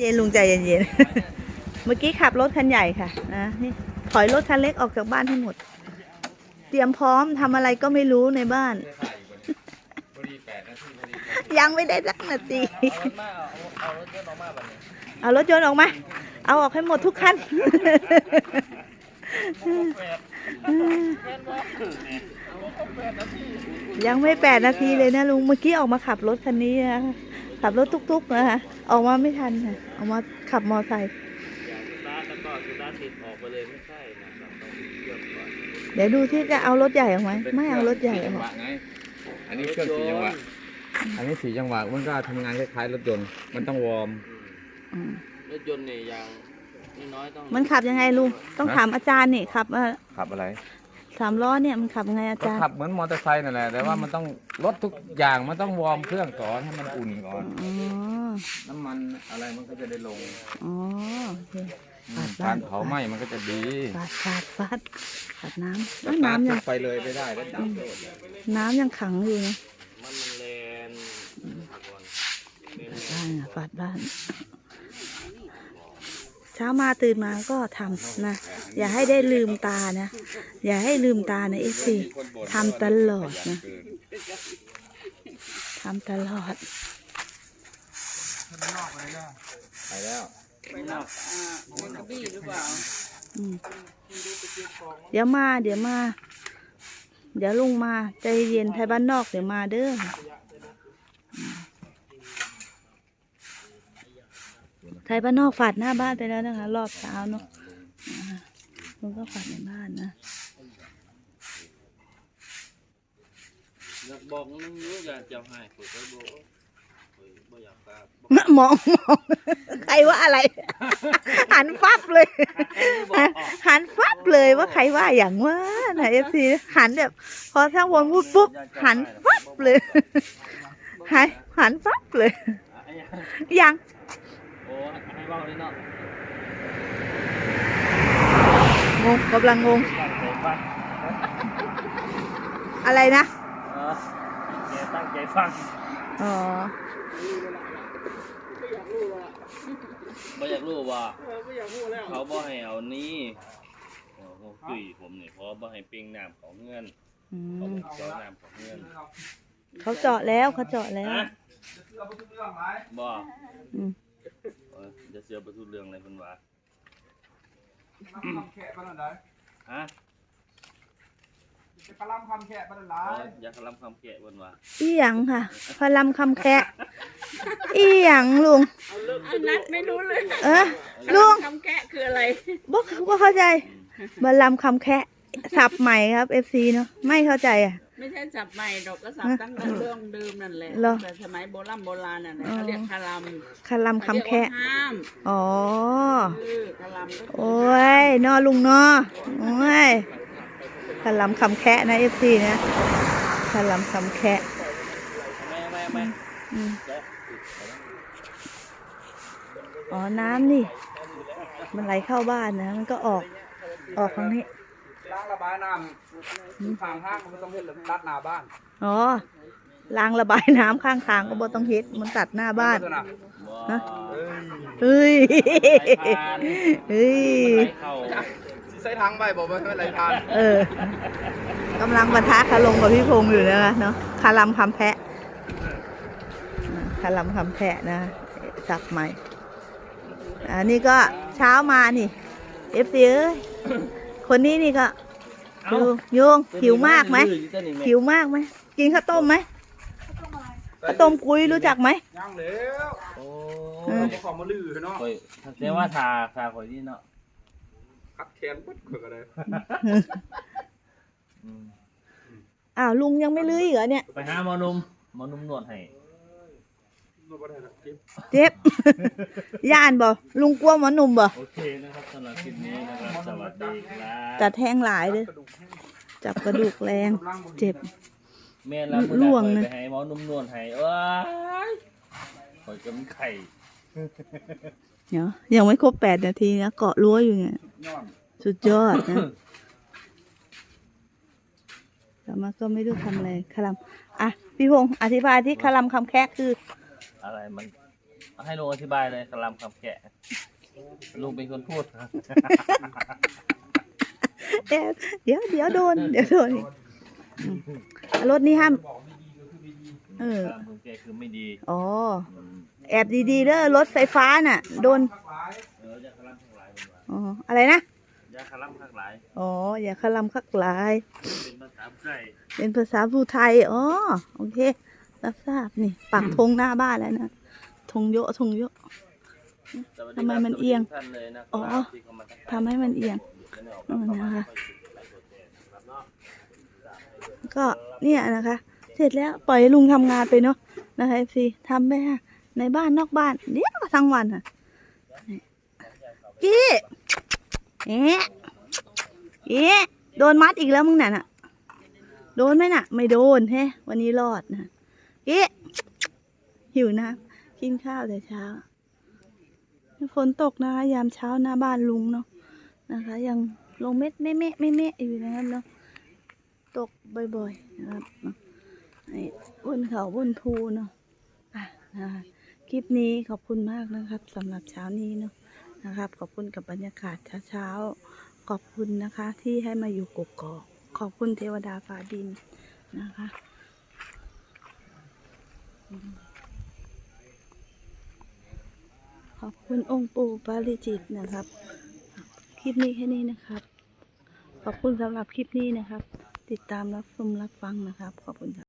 เย็นลุงใจเย็นๆ เมื่อกี้ขับรถคันใหญ่ค่ะนะนี่ถอยรถคันเล็กออกจากบ้านให้หมด เตรียมพร้อมทำอะไรก็ไม่รู้ในบ้าน ยังไม่ได้สักนาที เอารถมาเอาเอารถยนต์ออกมาแบบนี้เอารถยนต์ออกมา เอาออกให้หมดทุกคัน ยังไม่แปดนาทีเลยนะลุง เมื่อกี้ออกมาขับรถคันนี้นะ ขับรถทุกๆนะคะออกมาไม่ทันค่ะออกมาขับมอไซค์อย่างสตาร์ทแล้วก็สตาร์ทติดออกไปเลยไม่ใช่นะครับต้องเครื่องก่อนเดี๋ยวดูที่จะเอารถใหญ่ออกไหมไม่เอารถใหญ่อสี่อจังหกวะไงอันนี้เครื่องสี่จังหวะอันนี้สี่จังหวะมันก็ทำงานคล้ายๆรถยนต์มันต้องวอร์มอืมรถยนต์เนี่ยอย่างน้อยๆต้องมันขับยังไงลุงต้องถามอาจารย์นี่ขับเอ่อขับอะไร สามล้อเนี่ยมันขับยังไงอาก็จารย์ขับเหมือนมอเตอร์ไซค์นั่นแหละแต่ว่ามันต้องรถทุกอย่างมันต้องวอร์มเครื่องก่อนให้มันอุ่นก่อน อ๋อน้ำมันอะไรมันก็จะได้ลงอ๋อโอเคอืมฟาดบ้านการเผาไหม้มันก็จะดีฟาดฟาดฟาดฟาดน้ำสแล้วตาร์ทน้ำยัขึ้งนไปเลยไม่ได้แล้วดับโลดเลยน้ำยังขังอยู่นะมันมันแลนก่อนเน้นบ้านอะฟาดบ้าน เช้ามาตื่นมาก็ทำนะ อย่าให้ได้ลืมตานะ อย่าให้ลืมตานะเอซีทำตลอดนะทำตลอดไปแล้วอืมเดี๋ยวมาเดี๋ยวมา เดี๋ยวลุงมาใจเย็นไทยบ้านนอกเดี๋ยวมาเด้อ อืมไทยบ้านนอกฝาดหน้าบ้านไปแล้วนะคะ รอบเช้าเนาะอ่าลุงก็ฝาดในบ้านนะอยากบอกนึงรู้อยากจะให้ผมก็บอกผมไม่อยากกล้าบอกมองมองใครว่าอะไร หันฟับเลย หันฟับเลยว่าใครว่าอย่างว่านะเอฟซีหันแบบ พอทั้งวงพูดปุ๊บหันฟับเลยหันหันฟับเลย ยังโอ้ ให้เบาเลยเนาะงงกำลังงง ตั้งใจฟังอะไรนะ เออแกตั้งใจฟังอ๋อไม่อยากรู้ว่า เขาบ่ให้เอานี่โอ้โหจุยผมเนี่ยเพราะบ่ให้เปงน้ำของเงินอืเขามเจาะน้ำของเงินเขาเจาะแล้วเขาเจาะแล้ว ฮะบ่อืมเออ จะเสือประทุเรื่องอะไรเพิ่นว่าแขะบ้านไหนฮะจะกระลำคำแขะบ้านไหนเอออยากลำคำแกะเพิ่นว่าอีหยังค่ะพลำคำแคะอีหยังลุง อันนัดไม่รู้เลยเออลุงคำแกะคืออะไร บ่บ่เข้าใจบลำคำแคะสับใหม่ครับเอฟซีเนาะไม่เข้าใจอะ ไม่ใช่สับใหม่ดอกก็สับตั้งแต่เรื่องเดิมนั่นแหละเหรอ แต่สมัยโบราณโบราณน่ะนะอ๋อเขาเรียกคารัมคลำคำแคะเขาเรียกว่าห้ามอ๋อ คือคารัมก็คือโอ้ยนอลุงนอโอ้ยคลำคำแคะนะเอฟซีนะคลำคำแคะแม่แม่แม่อืมอ๋อน้ำนี่ มันไหลเข้าบ้านนะ มันก็ออก ออกทางนี้ ล้างระบายน้ำทางห้างมันต้องเห็นรัดหน้าบ้านอ๋อล้างระบายน้ำข้างทางก็บ่ต้องเฮ็ดมันตัดหน้าบ้านนะบ่เฮ้ยเฮ้ยไหลเข้าใส่ทางไปบอกว่าไม่ไรทานเออกำลังบรรทะคารมกับพี่พงษ์อยู่นะคะเนาะคารำคำแพะคารำคำแพะนะสับใหม่อันนี้ก็เช้ามานี่เอฟซีเอ้ย คนนี้นี่ก็โยงโยงหิวมากไหมหิวมากไหมกินข้าวต้มไหมข้าวต้มกุ้ยรู้จักไหมย่างแล้วโอ้เออขอมาลือเนาะข่อยแสดงว่าทาทาข่อยนี่เนาะคัดแขนปุ๊บเขือกอะไรอืมอ้าวลุงยังไม่ลื้ออีกเหรอเนี่ยไปหาหมอหนุ่มหมอหนุ่มนวดให้ นวดบ่ได้หรอกเจ็บ เจ็บ ย่านบ่ลุงกลัวหมอหนุ่มบ่โอเคนะครับสำหรับคลิปนี้นะครับ สวัสดีครับจัดแห้งหลายเลยกระดูกแห้งจับกระดูกแรงกำลังบ่เจ็บ แม่นแล้วมื้อล่นั้วงนนะไปให้หมอหนุ่มนวดให้ว้ายข่อยก็มีไข่เดี๋ยวยังไม่ครบแปดนาทีนะเกาะรั้วอยู่เนี่ยย้อนสุดยอดนะแต่มาก็ไม่รู้ทำอะไรคลำอะ พี่พงษ์อธิบายที่คลำคำแคะคือ อะไรมันเอาให้ลุงอธิบายเลยคลำคำแกะลุงเป็นคนพูดครับเอ๊ะเดี๋ยวเดี๋ยวโดน เดี๋ยวโดนอีกอืมรถนี้ห้าม เออคลำคำแกะคือไม่ดีอ๋อ แอบดีๆเด้อรถไฟฟ้าน่ะ โดน เอออย่าคลำข้างหลายมันว่าอ๋อ อะไรนะอย่าคลำข้างหลายอ๋อ อย่าคลำคักหลาย เป็นภาษาไทยเป็นภาษาภูไทย อ๋อ โอเค รับทราบนี่ปักธงหน้าบ้านแล้วนะธงเยอะธงเยอะ ทำไมมันเอียง อ๋อทำให้มันเอียงนะคะ ก็เนี่ยนะคะ เสร็จแล้วปล่อยลุงทำงานไปเนาะนะคะเอฟซีทำไปค่ะในบ้านนอกบ้านเดี๋ยวทั้งวันอะกี้เอ๊ะเอ๊ะโดนมัดอีกแล้วมึงน่ะน่ะ โดนไหมน่ะ ไม่โดนแฮะ วันนี้รอดนะ หิวน้ำกินข้าวแต่เช้าฝนตกนะคะ ยามเช้าหน้าบ้านลุงเนาะนะคะ ยังลงเม็ดไม่เมะไม่เมะอยู่นะครับเนาะตกบ่อยๆนะครับเนาะบนเขาบนภูเนาะอะนะคะคลิปนี้ขอบคุณมากนะครับสำหรับเช้านี้เนาะนะครับ ขอบคุณกับบรรยากาศเช้าๆขอบคุณนะคะ ที่ให้มาอยู่กกอกขอบคุณเทวดาฟ้าดินนะคะอืม ขอบคุณองค์ปู่ปาริจิตนะครับ คลิปนี้แค่นี้นะครับ ขอบคุณสำหรับคลิปนี้นะครับ ติดตามรับชมรับฟังนะครับ ขอบคุณครับ